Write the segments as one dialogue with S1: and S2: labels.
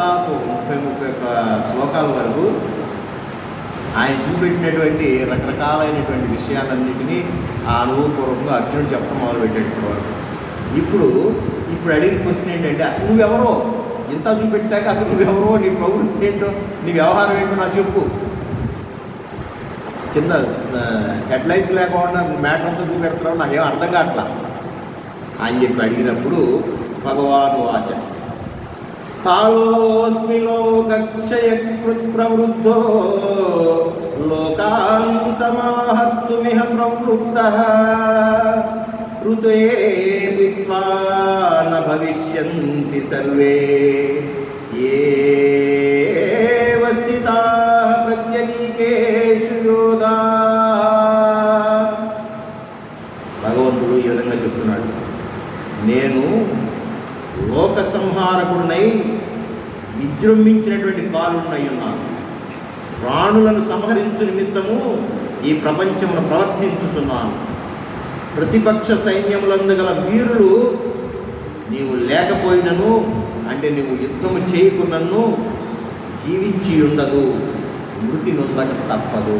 S1: దాదాపు ముప్పై ముప్పై ఒక్క శ్లోకాల వరకు ఆయన చూపెట్టినటువంటి రకరకాలైనటువంటి విషయాలన్నింటినీ ఆ అనుభవపూర్వకంగా అర్జునుడు చెప్పడం మొదలుపెట్టాడు ఇప్పటి వరకు ఇప్పుడు ఇప్పుడు అడిగిన క్వశ్చన్ ఏంటంటే అసలు నువ్వెవరో? ఇంత చూపెట్టాక అసలు నువ్వెవరో? నీ ప్రవృత్తి ఏంటో? నీ వ్యవహారం ఏంటో నాకు చెప్పు. కింద హెడ్లైన్స్ లేకుండా మ్యాటర్ అంతా చూపెడతావు నాకేం అర్థం కావట్లా? అని చెప్పి అడిగినప్పుడు భగవాను వాచ కాలోస్మి లోకక్షయకృత్ ప్రవృద్ధో లోకాన్ సమాహర్తుమిహ ప్రవృత్త. ఋతే విద్వా భవిష్యంతి సర్వే. ఏ విజృంభించినటువంటి కాలున్నై ఉన్నాను ప్రాణులను సంహరించు నిమిత్తము ఈ ప్రపంచమును ప్రవర్తించుతున్నాను ప్రతిపక్ష సైన్యములందు గల వీరులు నీవు లేకపోయినను అంటే నీవు యుద్ధము చేయకున్నను జీవించి ఉండదు మృతి నొందక తప్పదు.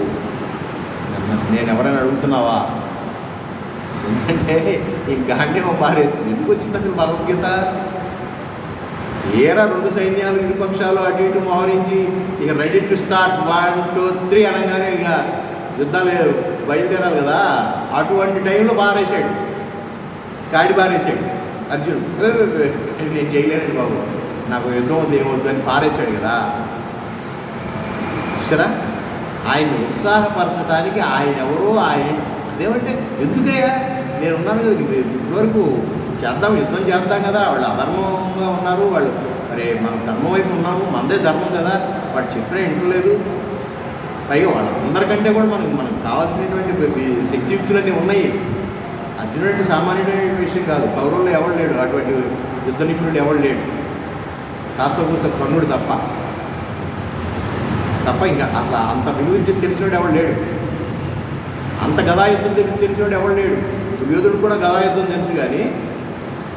S1: నేను ఎవరైనా అడుగుతున్నావా? ఎందుకంటే ఈ గాంధీవం పారేసింది ఎందుకు వచ్చింది అసలు భగవద్గీత? ఏరా రెండు సైన్యాలు ఇరుపక్షాలు అటు ఇటు మోహరించి ఇక ready to start one two three అనగానే ఇక యుద్ధాలు బయలుదేరాలి కదా. అటువంటి టైంలో పారేశాడు కాడి పారేసాడు అర్జున్ నేను చేయలేనండి బాబు. నాకు యుద్ధం ఉంది ఏమవుతుంది అని పారేశాడు కదా. చూసారా? ఆయన ఉత్సాహపరచడానికి ఆయన ఎవరో ఆయన అదేమంటే ఎందుకయ్యా? నేను ఉన్నాను కదా ఇప్పటివరకు చేద్దాం యుద్ధం చేద్దాం కదా. వాళ్ళు అధర్మంగా ఉన్నారు. వాళ్ళు మరి మన ధర్మం వైపు ఉన్నాము. మనదే ధర్మం కదా. వాడు చెప్పినా ఇంటలేదు పైగా వాళ్ళందరికంటే కూడా మనకు మనకు కావాల్సినటువంటి శక్తియుక్తులన్నీ ఉన్నాయి. అర్జునుడు సామాన్యుడైన విషయం కాదు. కౌరవులు ఎవడు లేడు. అటువంటి యుద్ధ నిపుణుడు ఎవడు లేడు. కాస్త కొంత కర్ణుడు తప్ప. తప్ప ఇంకా అసలు అంత విలువించి తెలిసినోడు ఎవడు లేడు. అంత గదాయుద్ధం తెలిసి తెలిసినోడు ఎవడు లేడు. దుర్యోధుడు కూడా గదాయుద్ధం తెలుసు కానీ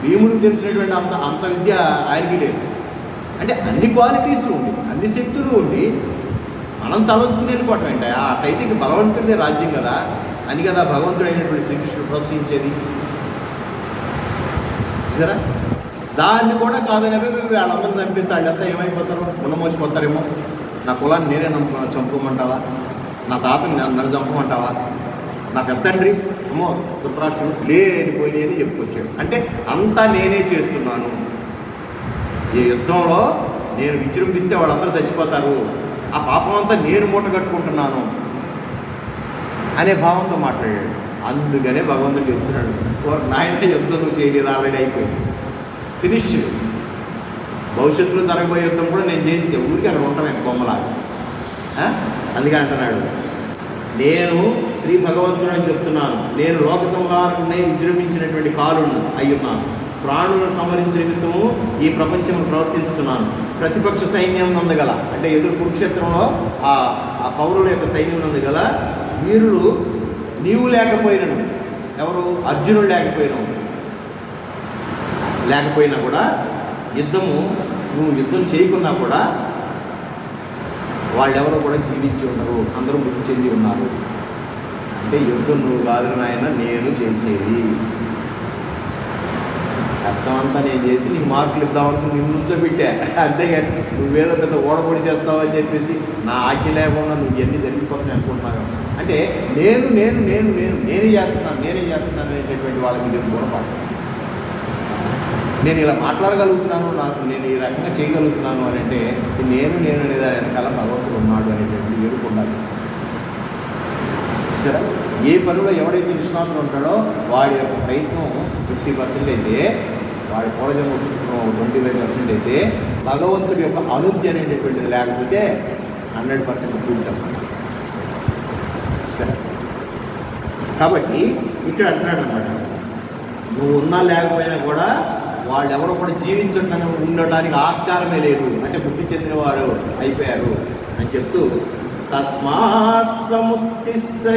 S1: భీముడికి తెలిసినటువంటి అంత అంత విద్య ఆయనకి లేదు. అంటే అన్ని క్వాలిటీస్ ఉండి అన్ని శక్తులు ఉండి మనం తలంచుకుని వెళ్ళిపోవటం ఏంటి? అటైతే బలవంతుడిదే రాజ్యం కదా. అని కదా భగవంతుడు అయినటువంటి శ్రీకృష్ణుడు ప్రోత్సహించేది. సరే దాన్ని కూడా కాదని వాళ్ళందరూ చంపిస్తే వాళ్ళంతా ఏమైపోతారు? ఉన్నమోసిపోతారేమో నా కులాన్ని నేనే చంపుకోమంటావా నా తాతని నన్ను చంపమంటావా? నా పెద్దండ్రి అమ్మో ధృతరాష్ట్రుడు లేనిపోయినాయి అని చెప్పుకొచ్చాడు. అంటే అంతా నేనే చేస్తున్నాను. ఈ యుద్ధంలో నేను విజృంభిస్తే వాళ్ళందరూ చచ్చిపోతారు. ఆ పాపం అంతా నేను మూట కట్టుకుంటున్నాను అనే భావంతో మాట్లాడాడు. అందుకనే భగవంతుడు చెప్తున్నాడు ఓ నాయన యుద్ధం నువ్వు చేయలేదు ఆల్రెడీ అయిపోయింది. ఫినిష్ భవిష్యత్తులో జరగబోయే యుద్ధం కూడా నేను చేసే ఊరికి అక్కడ ఉంటామే బొమ్మలాగా అందుకే అంటున్నాడు నేను శ్రీ భగవంతుడు అని చెప్తున్నాను. నేను లోక సంహారకుడిని విజృంభించినటువంటి కాలును అయ్యున్నాను. ప్రాణులను సంహరించే నిమిత్తము ఈ ప్రపంచంలో ప్రవర్తిస్తున్నాను. ప్రతిపక్ష సైన్యం నందగల అంటే ఎదురు కురుక్షేత్రంలో ఆ ఆ పౌరుల యొక్క సైన్యం నందగల వీరులు నీవు లేకపోయినను. ఎవరు? అర్జునుడు లేకపోయినావు. లేకపోయినా కూడా యుద్ధము నువ్వు యుద్ధం చేయకున్నా కూడా వాళ్ళెవరో కూడా జీవించి ఉన్నారు అందరూ మృతి చెంది ఉన్నారు. అంటే యుద్ధం నువ్వు కాదు నాయన నేను చేసేది. కష్టమంతా నేను చేసి నీకు మార్కులు ఇద్దామనుకుని నిన్ను నుంచోబెట్టా. అంతేగాని నువ్వేదో పెద్ద ఓడపొడి చేస్తావు అని చెప్పేసి నా ఆజ్ఞ లేకుండా నువ్వు ఎన్ని జరిగిపోతున్నాయి అనుకుంటున్నాను అంటే నేను నేను నేను నేను నేనే చేస్తున్నాను నేనే చేస్తున్నాను అనేటటువంటి వాళ్ళకి నేను గుణపాఠం. నేను ఇలా మాట్లాడగలుగుతున్నాను నాకు నేను ఈ రకంగా చేయగలుగుతున్నాను అని అంటే నేను నేను లేదా వెనకాల భగవంతుడు ఉన్నాడు అనేటువంటి ఎరుపు సరే ఏ పనిలో ఎవడైతే నిష్ణాతులు ఉంటాడో వాడి యొక్క ప్రయత్నం ఫిఫ్టీ పర్సెంట్ అయితే వాడి పూర్వజన్మ ట్వంటీ ఫైవ్ పర్సెంట్ అయితే భగవంతుడి యొక్క అనుజ్ఞ అనేటటువంటిది లేకపోతే హండ్రెడ్ పర్సెంట్ కూర్చాం సరే. కాబట్టి ఇక్కడ అంటున్నాడు అనమాట నువ్వు ఉన్నా లేకపోయినా కూడా వాళ్ళు ఎవరు కూడా జీవించడానికి ఉండటానికి ఆస్కారమే లేదు. అంటే మృతి చెందిన వారు అయిపోయారు అని చెప్తూ తస్మాత్ముత్తిష్ట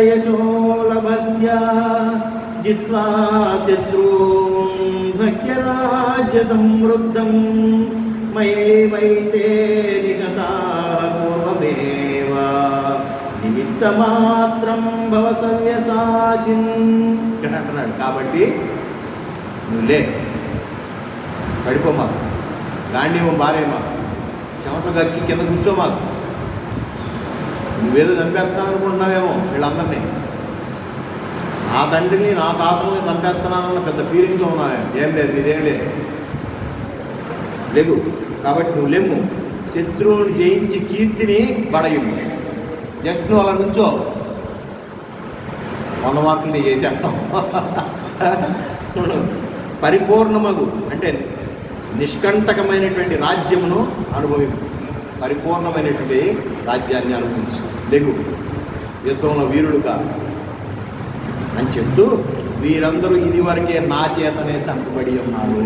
S1: యశోలభస్య జిత్వా శత్రూన్ భక్యరాజ్య సంవృద్ధం మయేవైతే నిగతా పూర్వమేవ నిమిత్తమాత్రం భవ సవ్యసాచిన్ ఇక్కడ అంటున్నాడు కాబట్టి నువ్వు లే పడిపోమా గాంధీవం బారేమా చెమట గక్కి కింద కూర్చోమాకు. నువ్వేదో చంపేస్తాను అనుకుంటున్నావేమో వీళ్ళందరినీ. నా తండ్రిని నా తాతల్ని చంపేస్తున్నానన్న పెద్ద ఫీలింగ్తో ఉన్నావే. ఏం లేదు ఇదేం లేదు. లేదు కాబట్టి నువ్వు లెమ్ము. శత్రువుని జయించి కీర్తిని బడయిము జస్ట్ నువ్వు అలా నుంచో. వంద మార్కులు చేసేస్తాం పరిపూర్ణమగు అంటే నిష్కంటకమైనటువంటి రాజ్యమును అనుభవింపు. పరిపూర్ణమైనటువంటి రాజ్యాన్ని అనుభవించు. లెగు యుద్ధంలో వీరుడుగా అని చెప్తూ వీరందరూ ఇదివరకే నా చేతనే చంపబడి ఉన్నారు.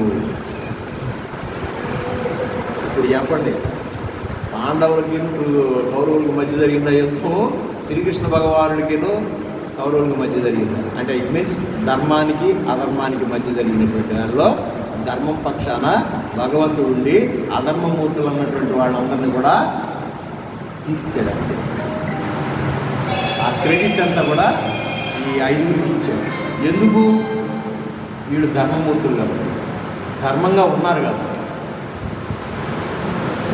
S1: ఇప్పుడు చెప్పండి పాండవులకి కౌరవులకు మధ్య జరిగిన యుద్ధం శ్రీకృష్ణ భగవానుడికిను కౌరవులకు మధ్య జరిగింది. అంటే ఇట్ మీన్స్ ధర్మానికి అధర్మానికి మధ్య జరిగినటువంటి దానిలో ధర్మం పక్షాన భగవంతుడు ఉండి అధర్మమూర్తులు అన్నటువంటి వాళ్ళందరినీ కూడా తీసేయడానికి ఆ క్రెడిట్ అంతా కూడా ఈ ఐదుగురికి ఇచ్చారు ఎందుకు? వీళ్ళు ధర్మమూర్తులు కాబట్టి. ధర్మంగా ఉన్నారు కాబట్టి.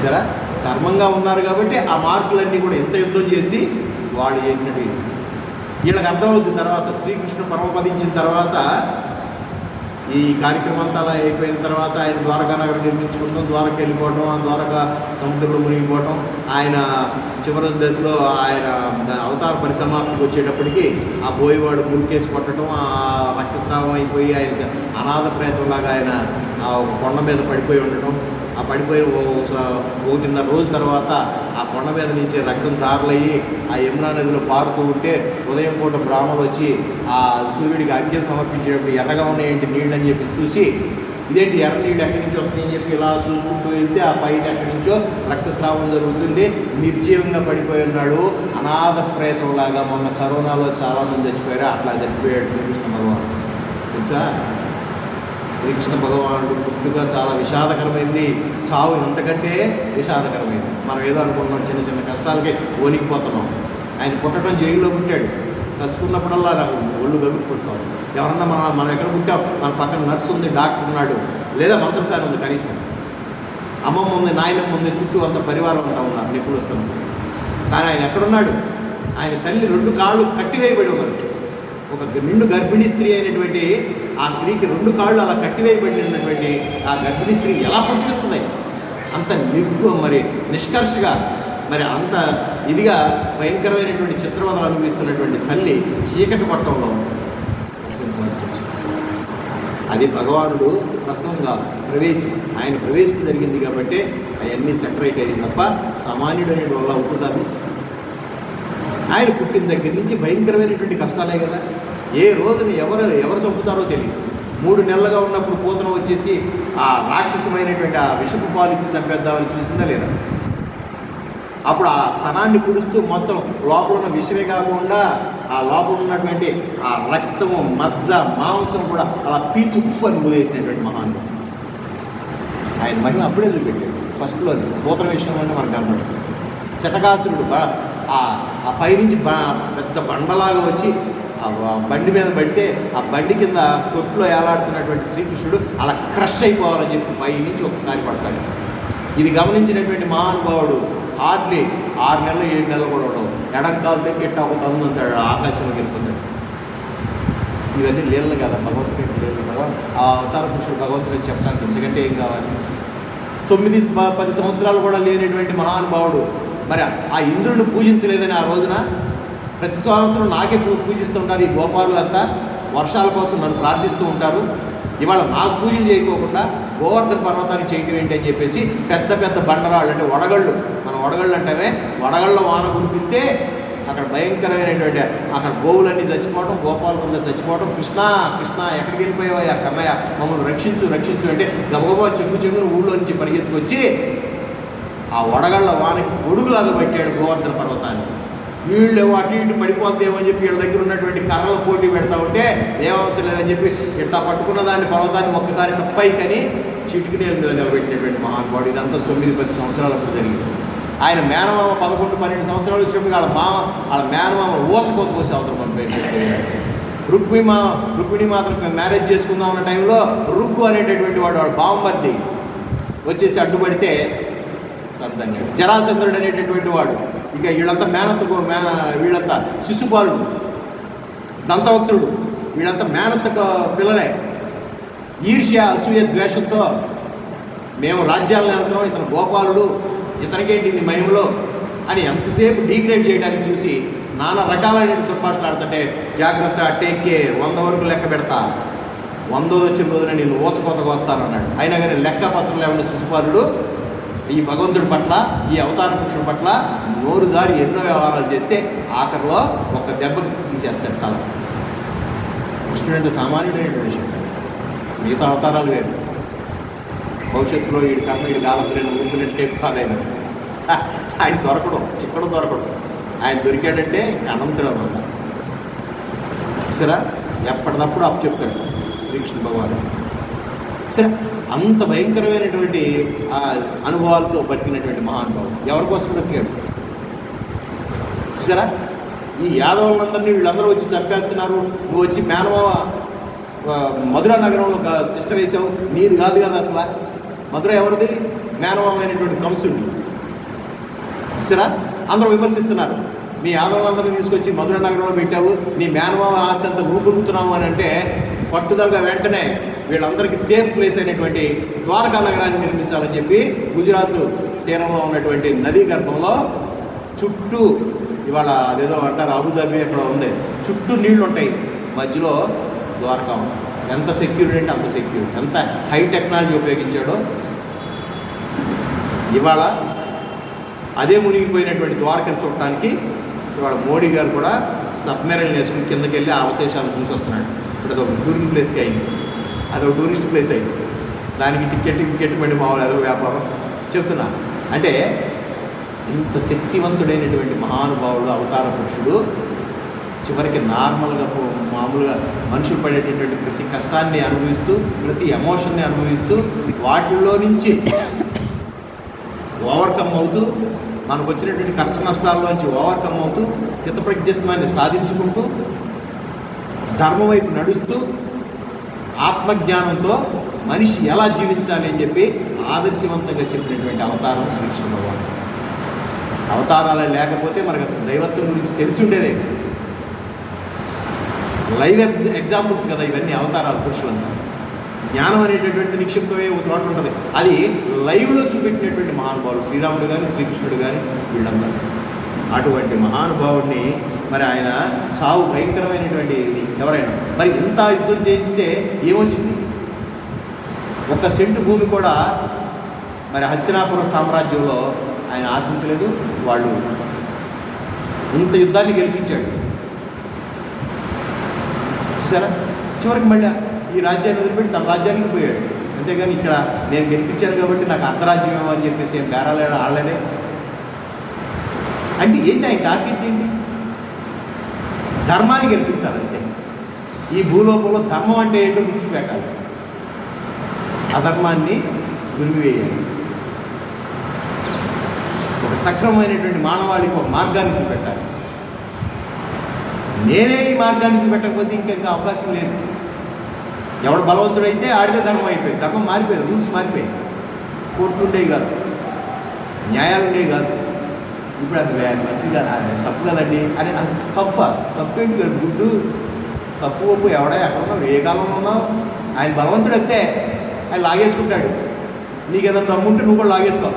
S1: సరే ధర్మంగా ఉన్నారు కాబట్టి ఆ మార్కులన్నీ కూడా ఎంత యుద్ధం చేసి వాళ్ళు చేసినట్టు వీళ్ళకి అర్థమవుతుంది తర్వాత. శ్రీకృష్ణ పరమపదించిన తర్వాత ఈ కార్యక్రమం అంతా అలా అయిపోయిన తర్వాత ఆయన ద్వారకా నగరం నిర్మించుకుంటాం ద్వారకా వెళ్ళిపోవటం ఆ ద్వారకా సముద్రంలో మునిగిపోవటం ఆయన చివరి దశలో ఆయన అవతార పరిసమాప్తికి వచ్చేటప్పటికి ఆ పోయేవాడు మురికేసి కొట్టడం ఆ రక్తస్రావం అయిపోయి ఆయన అనాథ ప్రేతంలాగా ఆయన ఆ కొండ మీద పడిపోయి ఉండటం పడిపోయిన ఓ- తిన్న ఒకటిన్నర రోజుల తర్వాత ఆ కొండ మీద నుంచి రక్తం దారులయ్యి ఆ యమునా నదిలో పారుతూ ఉంటే ఉదయం పూట బ్రాహ్మణులు వచ్చి ఆ సూర్యుడికి అంత్యం సమర్పించేటప్పుడు ఎర్రగా ఉన్నాయండి నీళ్ళు అని చెప్పి చూసి ఇదేంటి ఎర్ర నీళ్ళు ఎక్కడి నుంచి వస్తాయని చెప్పి ఇలా చూసుకుంటూ వెళ్తే ఆ పైన ఎక్కడి నుంచో రక్తస్రావం జరుగుతుంది నిర్జీవంగా పడిపోయి ఉన్నాడు అనాథ ప్రేతంలాగా మొన్న కరోనాలో చాలామంది చచ్చిపోయారు అట్లా చనిపోయాడు శ్రీకృష్ణ భగవాన్. తెలుసా? శ్రీకృష్ణ భగవానుడు పుట్టుక చాలా విషాదకరమైంది. చావు ఎంతకంటే విషాదకరమైంది. మనం ఏదో అనుకుంటున్నాం చిన్న చిన్న కష్టాలకి వణికిపోతున్నాం. ఆయన పుట్టడం జైల్లో పుట్టాడు. తలుచుకున్నప్పుడల్లా నాకు ఒళ్ళు గరుపుకుంటాం ఎవరన్నా మన మనం ఎక్కడ పుట్టాం? మన పక్కన నర్సు ఉంది డాక్టర్ ఉన్నాడు. లేదా మంత్రసారి ఉంది కనీసం. అమ్మమ్మ ఉంది నాయనమ్మ ఉంది చుట్టూ అంత పరివారం ఉంటా ఉన్నారు నిపుణులు వస్తున్నాం కానీ ఆయన ఎక్కడున్నాడు? ఆయన తల్లి రెండు కాళ్ళు కట్టివేయబడి ఉన్నారు ఒక నిండు గర్భిణీ స్త్రీ అయినటువంటి ఆ స్త్రీకి రెండు కాళ్ళు అలా కట్టివేయబడినటువంటి ఆ గర్భిణీ స్త్రీ ఎలా ప్రశ్నిస్తుంది అంత నిగ్గు మరి నిష్కర్షగా మరి అంత ఇదిగా భయంకరమైనటువంటి చిత్రవదలు అనుభవిస్తున్నటువంటి తల్లి చీకటి పట్టంలో అది భగవానుడు ప్రసవంగా ప్రవేశం ఆయన ప్రవేశం జరిగింది కాబట్టి అవన్నీ సెటరేట్ అయింది తప్ప సామాన్యుడు అనే వల్ల అవుతుంది ఆయన పుట్టిన దగ్గర నుంచి భయంకరమైనటువంటి కష్టాలే కదా. ఏ రోజున ఎవరు ఎవరు చంపుతారో తెలియదు. మూడు నెలలుగా ఉన్నప్పుడు పూతన వచ్చేసి ఆ రాక్షసమైనటువంటి ఆ విషపు పాలు ఇచ్చి చంపేద్దామని చూసిందా లేదా? అప్పుడు ఆ స్థనాన్ని కుడుస్తూ మొత్తం లోపల ఉన్న విషమే కాకుండా ఆ లోపల ఉన్నటువంటి ఆ రక్తము మజ్జ మాంసం కూడా అలా పీచు ఉప్పు అని ఊదేసినటువంటి మహానుభావుడు. ఆయన మహిమ అప్పుడే చూపెట్టాడు. ఫస్ట్లో అది పూతన విషయం మనకు అన్నాడు శటకాసురుడు ఆ ఆ పైనుంచి పెద్ద బండలాగా వచ్చి బండి మీద పడితే ఆ బండి కింద కొట్లో ఏలాడుతున్నటువంటి శ్రీకృష్ణుడు అలా క్రష్ అయిపోవాలని చెప్పి పై నుంచి ఒకసారి పడతాడు. ఇది గమనించినటువంటి మహానుభావుడు హార్డ్లీ ఆరు నెలలు ఏడు నెలలు కూడా ఉండవు. ఎడంకాలు తగ్గిట్ట ఒక తమ్ము ఉంటాడు ఆకాశంలోకి వెళ్ళిపోతాడు ఇవన్నీ లీలలు కదా భగవంతుడికి లీలలు కదా. ఆ అవతార పురుషుడు భగవంతుడికి చెప్పడానికి ఎందుకంటే ఏం కావాలి? తొమ్మిది పది సంవత్సరాలు కూడా లేనటువంటి మహానుభావుడు మరి ఆ ఇంద్రుడిని పూజించలేదని ఆ రోజున ప్రతి సంవత్సరం నాకే పూ పూజిస్తూ ఉంటారు ఈ గోపాలంతా వర్షాల కోసం నన్ను ప్రార్థిస్తూ ఉంటారు. ఇవాళ నాకు పూజలు చేయకోకుండా గోవర్ధన పర్వతాన్ని చేయటం ఏంటి అని చెప్పేసి పెద్ద పెద్ద బండరాళ్ళు అంటే వడగళ్ళు. మనం వడగళ్ళు అంటేనే వడగళ్ళ వాన కురిపిస్తే అక్కడ భయంకరమైనటువంటి అక్కడ గోవులన్నీ చచ్చిపోవడం గోపాలకులు చచ్చిపోవడం కృష్ణ కృష్ణ ఎక్కడికి వెళ్ళిపోయావా ఆ కన్నయ్య? మమ్మల్ని రక్షించు రక్షించు అంటే గబగబా చెంగు చెంగును ఊళ్ళో నుంచి పరిగెత్తుకొచ్చి ఆ వడగళ్ళ వానకి గొడుగులాగా పెట్టాడు గోవర్ధన పర్వతాన్ని. వీళ్ళు అటు ఇటు పడిపోద్దేమో అని చెప్పి వీళ్ళ దగ్గర ఉన్నటువంటి కర్రల పోటీ పెడతా ఉంటే ఏమవసరం లేదని చెప్పి ఇట్లా పట్టుకున్న దాన్ని పర్వతాన్ని ఒక్కసారి ఇట్లా పైకని చిటికినేల మీద నిలబెట్టినటువంటి మహానుభావుడు. ఇదంతా తొమ్మిది పది సంవత్సరాలకు జరిగింది. ఆయన మేనమామ పదకొండు పన్నెండు సంవత్సరాలు వచ్చినప్పుడు వాళ్ళ మామ వాళ్ళ మేనమామ ఓచుకోత పోసి అవతల పంపేటటువంటి రుక్మి మా రుక్మిణి మాత్రం మ్యారేజ్ చేసుకుందాం అన్న టైంలో రుక్కు అనేటటువంటి వాడు వాడు బాంబర్ది. వచ్చేసి అడ్డుపడితే తండ్రి జరాసంద్రుడు అనేటటువంటి వాడు. ఇక వీళ్ళంతా మేనత్ మే వీళ్ళంతా శిశుపాలుడు దంతవక్తుడు. వీళ్ళంతా మేనత్త పిల్లలే. ఈర్ష్య అసూయ ద్వేషంతో మేము రాజ్యాలను వెళ్తాం ఇతను గోపాలుడు ఇతనికేంటి నీ మహిమలో అని ఎంతసేపు డీగ్రేడ్ చేయడానికి చూసి నానా రకాలైన దుర్భాషలాడుతుంటే జాగ్రత్త టేక్ కేర్ వంద వరకు లెక్క పెడతా. వందో వచ్చిన రోజున నేను ఓచకోతకు వస్తాను అన్నాడు అయినా కానీ లెక్క పత్రం లేకుండా శిశుపాలుడు ఈ భగవంతుడి పట్ల ఈ అవతార పురుషుడి పట్ల నోరు దారి ఎన్నో వ్యవహారాలు చేస్తే ఆఖరిలో ఒక దెబ్బకి తీసేస్తాడు తల. కృష్ణుడు అంటే సామాన్యుడైన విషయం మిగతా అవతారాలు వేరు. భవిష్యత్తులో వీడి కర్మ వీడి కాలద్రైన ఊపినట్టే కాదైన. ఆయన దొరకడం చిక్కడం దొరకడం. ఆయన దొరికాడంటే అనంతుడు అనమాట సరే ఎప్పటికప్పుడు అప్పు చెప్తాడు శ్రీకృష్ణ భగవాను సరే అంత భయంకరమైనటువంటి అనుభవాలతో బతికినటువంటి మహానుభావుడు ఎవరి కోసం బ్రతికాడు? చూసారా? ఈ యాదవులందరినీ వీళ్ళందరూ వచ్చి చంపేస్తున్నారు. నువ్వు వచ్చి మేనమావ మధుర నగరంలో తిష్ట వేసావు నీది కాదు కదా అసలు? మధుర ఎవరిది? మేనమామైనటువంటి కంసుడు చూసారా? అందరూ విమర్శిస్తున్నారు. మీ యాదవులందరినీ తీసుకొచ్చి మధుర నగరంలో పెట్టావు. నీ మేనమావ ఆస్తి అంతా ఊపుతున్నావు అని అంటే పట్టుదలగా వెంటనే వీళ్ళందరికీ సేఫ్ ప్లేస్ అయినటువంటి ద్వారకా నగరాన్ని నిర్మించాలని చెప్పి గుజరాత్ తీరంలో ఉన్నటువంటి నదీ గర్భంలో చుట్టూ ఇవాళ అదేదో అంటారు అబుదాబి అక్కడ ఉంది. చుట్టూ నీళ్ళు ఉంటాయి. మధ్యలో ద్వారకా ఉంది. ఎంత సెక్యూరిటీ అంటే అంత సెక్యూరిటీ ఎంత హై టెక్నాలజీ ఉపయోగించాడో. ఇవాళ అదే మునిగిపోయినటువంటి ద్వారకను చూడటానికి ఇవాళ మోడీ గారు కూడా సబ్మెరైన్ వేసుకుని కిందకి వెళ్ళి అవశేషాలు చూసి వస్తున్నాడు. ఇప్పుడు ఒక టూరింగ్ ప్లేస్కి అయింది. అదొక టూరిస్ట్ ప్లేస్ అయింది. దానికి టికెట్ టికెట్ పడి మామూలు అదొక వ్యాపారం చెప్తున్నా. అంటే ఇంత శక్తివంతుడైనటువంటి మహానుభావుడు అవతార పురుషుడు చివరికి నార్మల్గా మామూలుగా మనుషులు పడేటటువంటి ప్రతి కష్టాన్ని అనుభవిస్తూ ప్రతి ఎమోషన్ని అనుభవిస్తూ వాటిల్లో నుంచి ఓవర్కమ్ అవుతూ మనకు వచ్చినటువంటి కష్ట నష్టాల్లోంచి ఓవర్కమ్ అవుతూ స్థితప్రజ్ఞత్వాన్ని సాధించుకుంటూ ధర్మం వైపు నడుస్తూ ఆత్మజ్ఞానంతో మనిషి ఎలా జీవించాలి అని చెప్పి ఆదర్శవంతంగా చెప్పినటువంటి అవతారం శ్రీకృష్ణ భగవాన్ అవతారాలు లేకపోతే మనకు అసలు దైవత్వం గురించి తెలిసి ఉండేదే. లైవ్ ఎగ్జాంపుల్స్ కదా ఇవన్నీ అవతారాలు పురుషులంతా జ్ఞానం అనేటటువంటి నిక్షిప్తమే ఒక చోట ఉంటుంది. అది లైవ్లో చూపెట్టినటువంటి మహానుభావులు శ్రీరాముడు కానీ శ్రీకృష్ణుడు కానీ వీళ్ళందరూ. అటువంటి మహానుభావుడిని మరి ఆయన చావు భయంకరమైనటువంటి ఇది. ఎవరైనా. మరి ఇంత యుద్ధం చేయించితే ఏమొచ్చింది? ఒక సెంటు భూమి కూడా మరి హస్తినాపురం సామ్రాజ్యంలో ఆయన ఆశించలేదు వాళ్ళు ఇంత యుద్ధాన్ని గెలిపించాడు. చూసారా? చివరికి మళ్ళీ ఈ రాజ్యాన్ని వదిలిపెట్టి తన రాజ్యానికి పోయాడు. అంతేగాని ఇక్కడ నేను గెలిపించాను కాబట్టి నాకు అర్ధరాజ్యం అని చెప్పేసి ఏం బేరాలు ఆడలేదే? అంటే ఏంటి ఆయన టార్గెట్ ఏంటి? ధర్మాన్ని గెలిపించాలంటే ఈ భూలోకంలో ధర్మం అంటే ఏంటో గుర్తుపెట్టాలి. అధర్మాన్ని గురివేయాలి ఒక సక్రమమైనటువంటి మానవాళికి ఒక మార్గాన్ని చూపెట్టాలి. నేనే ఈ మార్గాన్ని చూపెట్టకపోతే ఇంకా ఇంకా అవకాశం లేదు. ఎవడు బలవంతుడైతే ఆడితే ధర్మం అయిపోయింది. ధర్మం మారిపోయింది. రూల్స్ మారిపోయాయి కోర్టు ఉండేవి కాదు. న్యాయాలు ఉండేవి కాదు. ఇప్పుడు అది మంచిగా మంచిది తప్పు కదండి అని తప్ప తప్ప ఏంటి కదా గుడ్డు తప్పు ఒప్పు ఎవడా? ఎక్కడ ఉన్నావు ఏ కాలంలో ఉన్నావు? ఆయన బలవంతుడు అయితే ఆయన లాగేసుకుంటాడు. నీకు ఏదైనా దమ్ముంటే నువ్వు కూడా లాగేసుకో.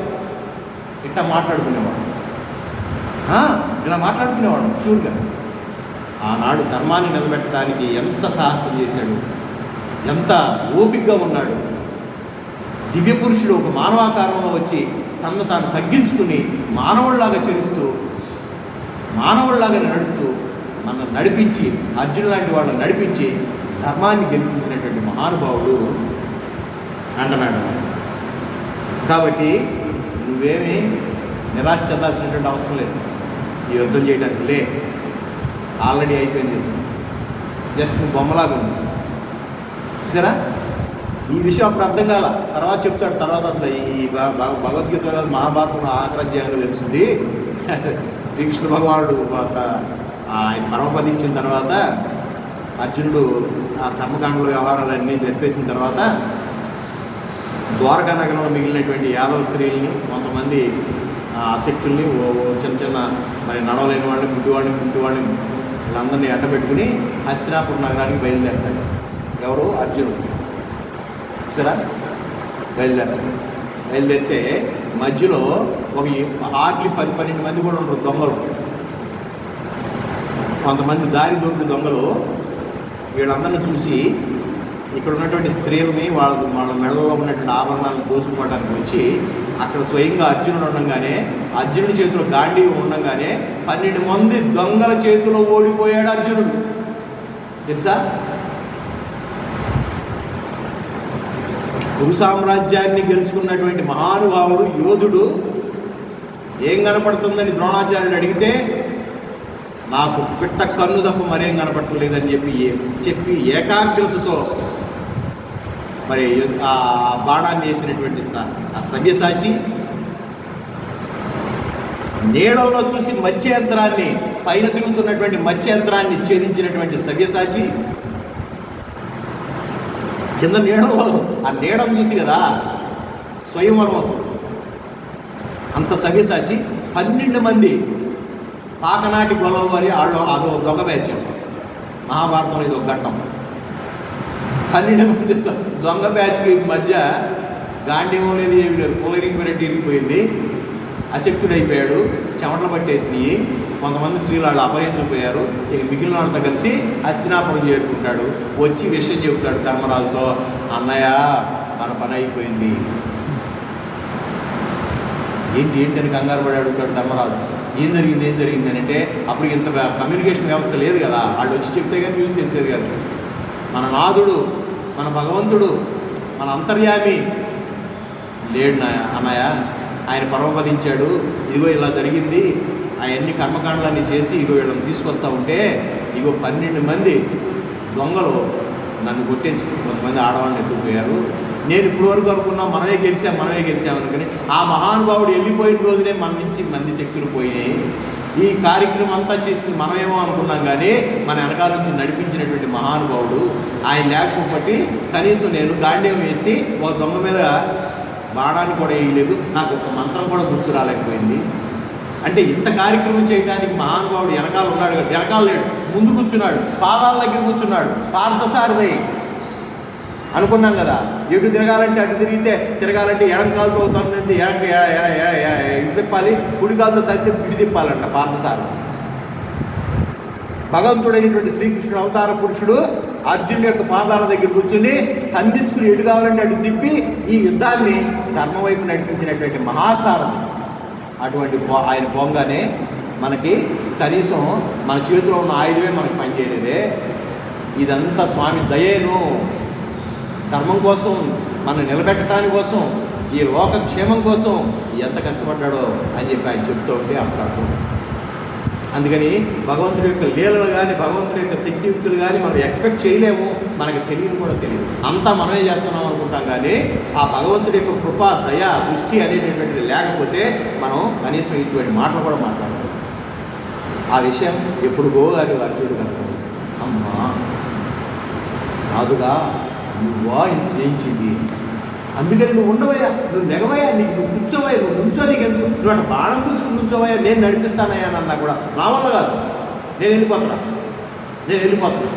S1: ఇట్లా మాట్లాడుకునేవాడు. ఇలా మాట్లాడుకునేవాడు షూర్గా ఆనాడు ధర్మాన్ని నిలబెట్టడానికి ఎంత సాహసం చేశాడు. ఎంత ఓపికగా ఉన్నాడు. దివ్య పురుషుడు ఒక మానవాకారంలో వచ్చి తనను తాను తగ్గించుకుని మానవుల్లాగా చరిస్తూ మానవుల్లాగా నడుస్తూ మన నడిపించి అర్జున్ లాంటి వాళ్ళని నడిపించి ధర్మాన్ని గెలిపించినటువంటి మహానుభావుడు అంటున్నాడు కాబట్టి నువ్వేమీ నిరాశ చెందాల్సినటువంటి అవసరం లేదు. ఈ యుద్ధం చేయడానికి లే. ఆల్రెడీ అయిపోయింది. జస్ట్ నువ్వు బొమ్మలాగా ఉంది. చూసారా? ఈ విషయం అప్పుడు అర్థం కాల. తర్వాత చెప్తాడు. తర్వాత అసలు ఈ భగవద్గీతలో కాదు మహాభారతంలో ఆఖరి తెలుస్తుంది. శ్రీకృష్ణ భగవానుడు ఆయన పరమపదించిన తర్వాత అర్జునుడు ఆ కర్మకాండల వ్యవహారాలన్నీ చెప్పేసిన తర్వాత ద్వారకా నగరంలో మిగిలినటువంటి యాదవ స్త్రీల్ని కొంతమంది ఆ, ఆసక్తుల్ని ఓ చిన్న చిన్న మరి నడవలేని వాళ్ళని గుడ్డివాడిని గుడ్డివాడిని వీళ్ళందరినీ ఎంట పెట్టుకుని నగరానికి బయలుదేరతాడు. ఎవరు? అర్జునుడు. చూసారా బయలుదేరతాడు బయలుదేరితే మధ్యలో ఒక హార్డ్లీ పది పన్నెండు మంది కూడా ఉంటారు దొంగలు. కొంతమంది దారి దొరికి దొంగలు. వీళ్ళందరిని చూసి ఇక్కడ ఉన్నటువంటి స్త్రీలని వాళ్ళ వాళ్ళ మెడలో ఉన్నటువంటి ఆభరణాలను దోసుకోవడానికి వచ్చి అక్కడ స్వయంగా అర్జునుడు ఉండగానే అర్జునుడి చేతిలో గాంధీ ఉండగానే పన్నెండు మంది దొంగల చేతిలో ఓడిపోయాడు అర్జునుడు. తెలుసా? కురు సామ్రాజ్యాన్ని గెలుచుకున్నటువంటి మహానుభావుడు యోధుడు ఏం కనపడుతుందని ద్రోణాచార్యుడు అడిగితే నాకు పిట్ట కన్ను తప్ప మరేం కనపడలేదని చెప్పి చెప్పి ఏకాగ్రతతో మరి ఆ బాణాన్ని వేసినటువంటి స- ఆ సవ్యసాచి నీడల్లో చూసి మత్స్య యంత్రాన్ని పైన తిరుగుతున్నటువంటి మత్స్య యంత్రాన్ని ఛేదించినటువంటి సవ్యసాచి కింద నీడలో ఆ నీడను చూసి కదా స్వయంవరం అంత సవ్యసాచి పన్నెండు మంది పాకనాటి గొల్లలు అని వాళ్ళు అదో దొంగ బ్యాచ్ మహాభారతంలో ఇది ఒక ఘట్టం. పన్నెండు మంది దొంగ బ్యాచ్కి మధ్య గాంధీవం లేదు ఏమి లేదు. పులరింగ్ రెడ్డి ఇరిగిపోయింది. అశక్తుడైపోయాడు. చెమటలు పట్టేసినాయి. కొంతమంది స్త్రీలు అపహరించిపోయారు ఇక మిగిలిన వాళ్ళతో కలిసి హస్తినాపురం చేరుకుంటాడు. వచ్చి విషయం చెబుతాడు ధర్మరాజుతో అన్నయ్య మన పని అయిపోయింది. ఏంటి ఏంటని కంగారు పడి అడుగుతాడు ధర్మరాజు. ఏం జరిగింది ఏం జరిగింది? అని అంటే అప్పుడు ఇంత కమ్యూనికేషన్ వ్యవస్థ లేదు కదా. వాళ్ళు వచ్చి చెప్తే కానీ న్యూస్ తెలిసేది కదా. మన నాథుడు మన భగవంతుడు మన అంతర్యామి. లేడు నా అన్నయ్య ఆయన పరమపదించాడు. ఇదిగో ఇలా జరిగింది. అవన్నీ కర్మకాండలన్నీ చేసి ఇగో వీళ్ళని తీసుకొస్తా ఉంటే ఇగో పన్నెండు మంది దొంగలు నన్ను కొట్టేసి కొంతమంది ఆడవాళ్ళని ఎత్తుకుపోయారు. నేను ఇప్పుడు వరకు అనుకున్నా మనమే గెలిచాం మనమే గెలిచాం అనుకుని ఆ మహానుభావుడు వెళ్ళిపోయిన రోజునే మన నుంచి మంది శక్తులు పోయినాయి. ఈ కార్యక్రమం అంతా చేసింది మనమేమో అనుకున్నాం కానీ మన వెనకాల నుంచి నడిపించినటువంటి మహానుభావుడు ఆయన లేకపోతే కనీసం నేను గాంధీవం ఎత్తి ఒక దొంగ మీద బాణాన్ని కూడా వేయలేదు. నాకు ఒక మంత్రం కూడా గుర్తు రాలేకపోయింది. అంటే ఇంత కార్యక్రమం చేయడానికి మహానుభావుడు వెనకాల ఉన్నాడు కదా వెనకాల లేడు. ముందు కూర్చున్నాడు. పాదాల దగ్గర కూర్చున్నాడు. పార్థసారథి. అనుకున్నాం కదా ఎటు తిరగాలంటే అటు తిరిగితే తిరగాలంటే ఎడం కాలుతో తన్నింది ఎడం ఇటు తిప్పాలి కుడి కాలుతో తగ్గితే పిడి తిప్పాలంట పార్థసారథి. భగవంతుడైనటువంటి శ్రీకృష్ణుడు అవతార పురుషుడు అర్జునుడి యొక్క పాదాల దగ్గర కూర్చుని తండ్రించుకుని ఎటు కావాలంటే అటు తిప్పి ఈ యుద్ధాన్ని ధర్మవైపు నడిపించినటువంటి మహాసారథి. అటువంటి పో- ఆయన పోగానే మనకి కనీసం మన చేతిలో ఉన్న ఆయుధమే మనకి పనిచేయలేదే. ఇదంతా స్వామి దయేను ధర్మం కోసం మనం నిలబెట్టడానికి కోసం ఈ లోక క్షేమం కోసం ఎంత కష్టపడ్డాడో అని చెప్పి ఆయన చెప్తూ ఉంటే అప్పుడు అర్థం అందుకని భగవంతుడి యొక్క లీలలు కానీ భగవంతుడి యొక్క శక్తియుక్తులు కానీ మనం ఎక్స్పెక్ట్ చేయలేము. మనకి తెలియదు కూడా తెలియదు. అంతా మనమే చేస్తున్నాం అనుకుంటాం కానీ ఆ భగవంతుడి యొక్క కృప దయ దృష్టి అనేటటువంటిది లేకపోతే మనం కనీసం ఇటువంటి మాటలు కూడా మాట్లాడతాం ఆ విషయం ఎప్పుడు గోగారు అర్జునుడు కనుక అమ్మా రాదుగా నువ్వా ఇంత చేయించింది అందుకని నువ్వు ఉండవయ్యా నువ్వు నెగవయ్యా నీకు నువ్వు కూర్చోవయ్యా నువ్వు నుంచో నీకు ఎందుకు నువ్వు అట్లా బాణం కూర్చుని నుంచోవయ్యా నేను నడిపిస్తానయ్యా అన్నా కూడా నా వల్ల కాదు. నేను వెళ్ళిపోతున్నా. నేను వెళ్ళిపోతున్నా.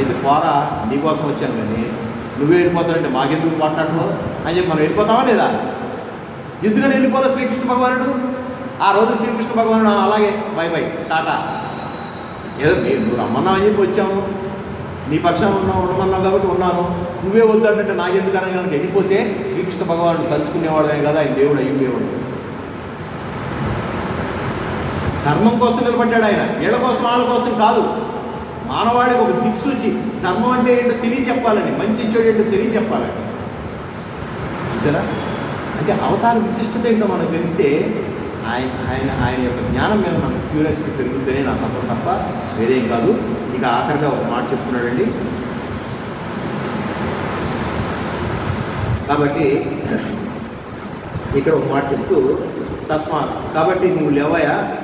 S1: ఇది పోరా నీకోసం వచ్చాను కానీ నువ్వే వెళ్ళిపోతానంటే మాకెందుకు మాట్లాడలో అని చెప్పి మనం వెళ్ళిపోతావా లేదా? ఎందుకని వెళ్ళిపోలే శ్రీకృష్ణ భగవానుడు? ఆ రోజు శ్రీకృష్ణ భగవానుడు అలాగే బై బై టాటా. ఏదో మీరు రమ్మన్నా అని చెప్పి వచ్చాము. నీ పక్షం ఉన్నావు ఉండమన్నావు కాబట్టి ఉన్నాను. నువ్వే వద్దంటే నాకెందుకు కనుక వెళ్ళిపోతే శ్రీకృష్ణ భగవానుడు తలుచుకునేవాడే కదా ఆయన దేవుడు అయ్యేవాడు ధర్మం కోసం నిలబడ్డాడు ఆయన. వీళ్ళ కోసం వాళ్ళ కోసం కాదు. మానవాడికి ఒక దిక్సూచి. ధర్మం అంటే ఏంటో తెలియ చెప్పాలండి. మంచి చెడు ఏంటో తెలియ చెప్పాలని చూసారా? అంటే అవతార విశిష్టత ఏంటో మనకు తెలిస్తే ఆయన ఆయన ఆయన యొక్క జ్ఞానం మీద మనకు క్యూరియాసిటీ పెరుగుతుందనే నా తప్ప తప్ప వేరేం కాదు. ఇక ఆఖరిగా ఒక మాట చెప్తున్నాడండి కాబట్టి ఇక్కడ ఒక మాట చెప్తూ తస్మా కాబట్టి నువ్వు లేవయా?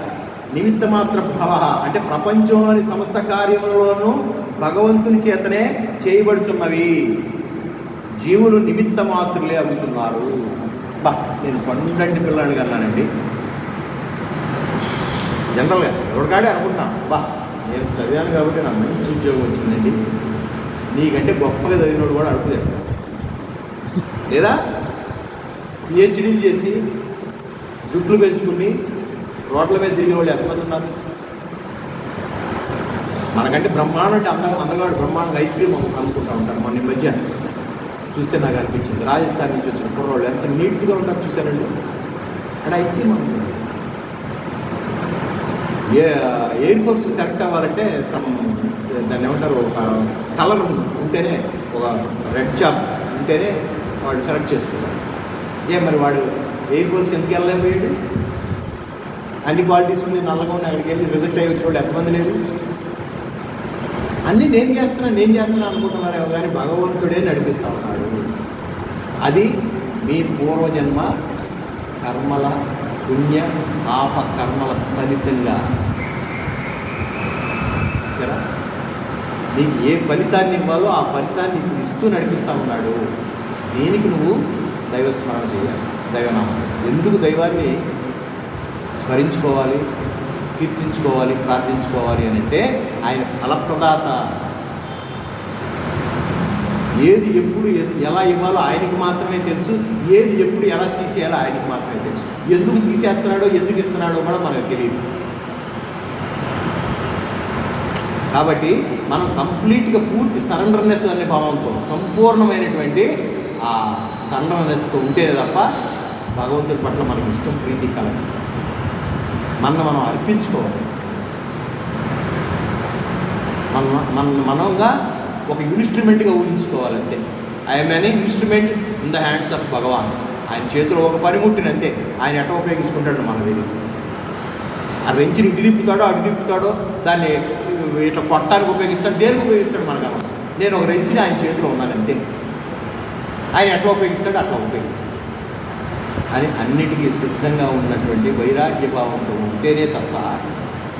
S1: నిమిత్త మాత్ర భవ అంటే ప్రపంచంలోని సమస్త కార్యములలోనూ భగవంతుని చేతనే చేయబడుతున్నవి జీవులు నిమిత్త మాత్రులే అవుతున్నారు. బా నేను పండంటి పిల్లాడిని అన్నానండి. జనరల్గా ఎవరికాడే అనుకుంటాను బా. నేను చదివాను కాబట్టి నాకు మంచి ఉద్యోగం వచ్చిందండి. నీకంటే గొప్పగా చదివినోడు కూడా అడుగుతాడు లేదా? పిహెచ్డీలు చేసి జుట్లు పెంచుకుని రోడ్ల మీద తిరిగే వాళ్ళు ఎంతమంది ఉన్నారు? మనకంటే బ్రహ్మాండం అంటే అందంగా అందగాడు బ్రహ్మాండంగా ఐస్ క్రీమ్ అమ్ము- ఉంటారు మన ఈ మధ్య. చూస్తే నాకు అనిపించింది. రాజస్థాన్ నుంచి వచ్చిన కుర్రోళ్ళు ఎంత నీట్గా ఉంటారు చూశారండి? అక్కడ ఐస్ క్రీమ్ అమ్ముకుంటారు ఏ ఎయిర్ ఫోర్స్ సెలెక్ట్ అవ్వాలంటే సమ్ దాన్ని ఏమంటారు ఒక కలర్ ఉంటేనే ఒక రెడ్ జాబ్ ఉంటేనే వాడు సెలెక్ట్ చేసుకుంటారు ఏ మరి వాడు ఎయిర్ ఫోర్స్కి ఎందుకు వెళ్ళలేకపోయాడు? అన్ని క్వాలిటీస్ ఉండి నల్లగా ఉన్న అక్కడికి వెళ్ళి రిజల్ట్ అయ్యి వచ్చి వాళ్ళు ఎంతమంది లేదు అన్నీ నేను చేస్తున్నాను నేను చేస్తున్నాను అనుకుంటున్నారేమో కానీ భగవంతుడే నడిపిస్తా ఉన్నాడు. అది మీ పూర్వజన్మ కర్మల పుణ్య పాప కర్మల ఫలితంగా. సరే నీకు ఏ ఫలితాన్ని ఇవ్వాలో ఆ ఫలితాన్ని ఇప్పుడు ఇస్తూ నడిపిస్తా ఉన్నాడు. దీనికి నువ్వు దైవస్మరణ చేయాలి? దైవనామం. ఎందుకు దైవాన్ని స్మరించుకోవాలి కీర్తించుకోవాలి ప్రార్థించుకోవాలి అని అంటే ఆయన ఫలప్రదాత ఏది ఎప్పుడు ఎ- ఎలా ఇవ్వాలో ఆయనకి మాత్రమే తెలుసు ఏది ఎప్పుడు ఎలా తీసేయాలో ఆయనకి మాత్రమే తెలుసు. ఎందుకు తీసేస్తున్నాడో ఎందుకు ఇస్తున్నాడో కూడా మనకు తెలియదు. కాబట్టి మనం కంప్లీట్గా పూర్తి సరెండర్నెస్ అనే భావంతో సంపూర్ణమైనటువంటి ఆ సరెండర్నెస్తో ఉంటే తప్ప భగవంతుడి పట్ల మనకి ఇష్టం ప్రీతి కలగదు మన మనం అర్పించుకోవాలి. మన మన మనంగా ఒక ఇన్స్ట్రుమెంట్గా ఊహించుకోవాలంతే ఐఎమ్ అనే instrument in the hands of Bhagavan ఆయన చేతిలో ఒక పనిముట్టినంతే ఆయన ఎట్లా ఉపయోగించుకుంటాడు మన దగ్గర ఆ రెంచిని ఇటు తిప్పుతాడో అటు తిప్పుతాడో దాన్ని ఇట్లా కొట్టడానికి ఉపయోగిస్తాడు దేనికి ఉపయోగిస్తాడు మనకు అనవసరం. నేను ఒక రెంచిని ఆయన చేతిలో ఉన్నాను అంతే. ఆయన ఎట్లా ఉపయోగిస్తాడు అట్లా ఉపయోగిస్తాడు. అని అన్నిటికీ సిద్ధంగా ఉన్నటువంటి వైరాగ్య భావంతో ఉంటేనే తప్ప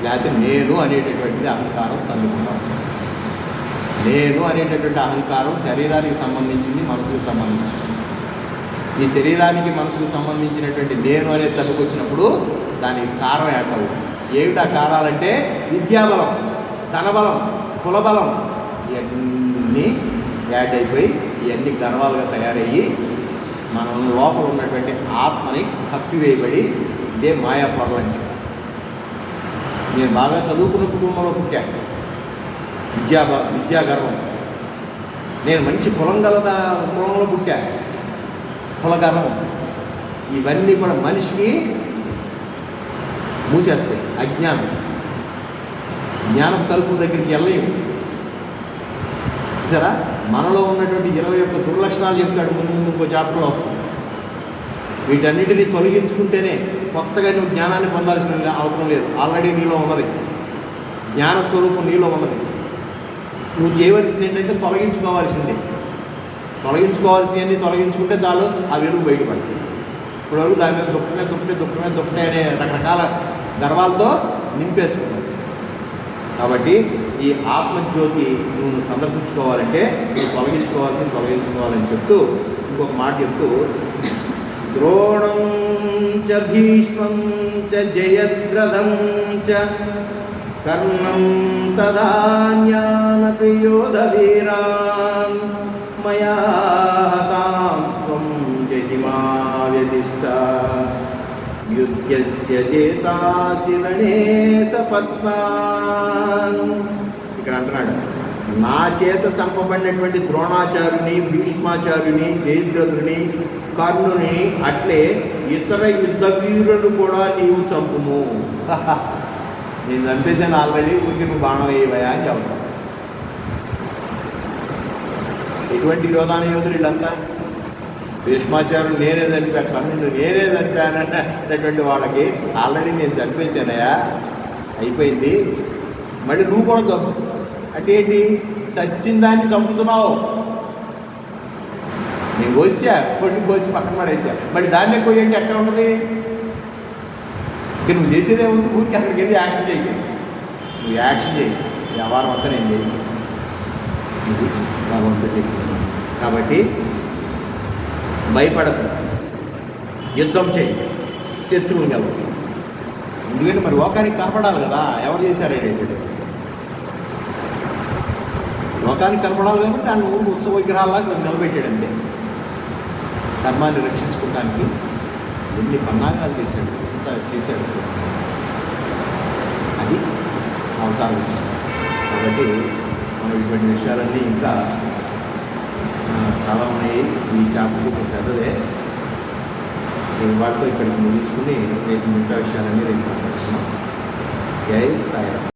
S1: లేకపోతే నేను అనేటటువంటిది అహంకారం తల్లుకుంటాం నేను అనేటటువంటి అహంకారం శరీరానికి సంబంధించింది మనసుకు సంబంధించింది. ఈ శరీరానికి మనసుకు సంబంధించినటువంటి నేను అనేది తప్పుకొచ్చినప్పుడు దానికి కారణం ఏర్పడదు. ఏమిటా కారాలంటే విద్యాబలం ధనబలం కులబలం ఇవన్నీ యాడ్ అయిపోయి ఇవన్నీ గర్వాలుగా తయారయ్యి మన లోపల ఉన్నటువంటి ఆత్మని కప్పివేయబడి ఇదే మాయా పొరలంటే నేను బాగా చదువుకున్న కుటుంబంలో పుట్టాను. విద్యా విద్యాగర్వం నేను మంచి కులం గల కులంలో పుట్టాను కులగర్వం ఇవన్నీ కూడా మనిషికి మూసేస్తాయి అజ్ఞానం. జ్ఞానం తలుపు దగ్గరికి వెళ్ళలేము. చూసారా? మనలో ఉన్నటువంటి ఇరవై ఒక్క దుర్లక్షణాలు చెప్తాడు ముందు ముందు ఇంకో చాప్టర్లో వస్తుంది. వీటన్నిటిని తొలగించుకుంటేనే కొత్తగా నువ్వు జ్ఞానాన్ని పొందాల్సిన అవసరం లేదు. ఆల్రెడీ నీలో ఉన్నది. జ్ఞానస్వరూపం నీలో ఉన్నది. నువ్వు చేయవలసింది ఏంటంటే తొలగించుకోవాల్సిందే. తొలగించుకోవాల్సినవన్నీ తొలగించుకుంటే చాలు ఆ వెలుగు బయటపడుతుంది. ఇప్పటివరకు దాని మీద దుఃఖమే దుఃఖమే దుఃఖమే దుఃఖమే అనే రకరకాల గర్వాలతో నింపేసుకున్నావు. కాబట్టి ఈ ఆత్మజ్యోతి నువ్వు సందర్శించుకోవాలంటే నువ్వు తొలగించుకోవాల్సింది తొలగించుకోవాలని చెప్తూ ఇంకొక మాట చెప్తూ ద్రోణం చ భీష్మం చ జయద్రథం చ కర్ణం తదాన్యానపి యోధవీరాన్ మయా హతాం స్వం జటిమా వ్యతిష్ట యుద్ధస్య చేతాసి రణే సపత్నాన్ ఇక్కడ అంటున్నాడు నా చేత చంపబడినటువంటి ద్రోణాచార్యుని భీష్మాచార్యుని జయద్రథుని కర్ణుని అట్లే ఇతర యుద్ధ వీరులను కూడా నీవు చంపుము. నేను చంపేసాను ఆల్రెడీ ఊరికి నువ్వు బాణం వేయవయా అని చెప్తాను ఎటువంటి యోధాన యోధులు వీళ్ళంతా. భీష్మాచార్యులు నేనే చనిపెట్టాను నేను నేనే చనిపోయాను అనేటటువంటి వాళ్ళకి ఆల్రెడీ నేను చనిపేశానయా అయిపోయింది. మళ్ళీ నువ్వు కూడా చంపు. అంటే ఏంటి? చచ్చిన దాన్ని చంపుతున్నావు. నేను కోసా? కొన్ని కోసి పక్కన పడేసా. మరి దాన్నే కొయ్యండి ఎక్కడ ఉంటుంది? ఇక నువ్వు చేసేదే ఉంది ఊరికి అక్కడికి వెళ్ళి యాక్షన్ చేయి. నువ్వు యాక్షన్ చేయి. వ్యవహారం అంతా నేను చేసి. ఇది భగవంతుడి కాబట్టి భయపడకు. యుద్ధం చేయి. శత్రువులు గెలవు. ఎందుకంటే మరి లోకానికి కనపడాలి కదా ఎవరు చేశారనేది లోకానికి కనపడాలి కాబట్టి దాని ఊరు ఉత్సవ విగ్రహాలాగా నిలబెట్టాడు ధర్మాన్ని రక్షించుకోవడానికి ఎన్ని పన్నాగాలు చేశాడు. అంతా చేశాడు. అది అవతార విషయం కాబట్టి మనం ఇటువంటి విషయాలన్నీ ఇంకా చాలా ఉన్నాయి. ఈ చాప్టర్ కొంచెం చదివే నేను వాటితో ఇక్కడికి ముగించుకుని రేపు మిగతా విషయాలన్నీ రేపు మాట్లాడుతున్నాం జై సాయిరామ్.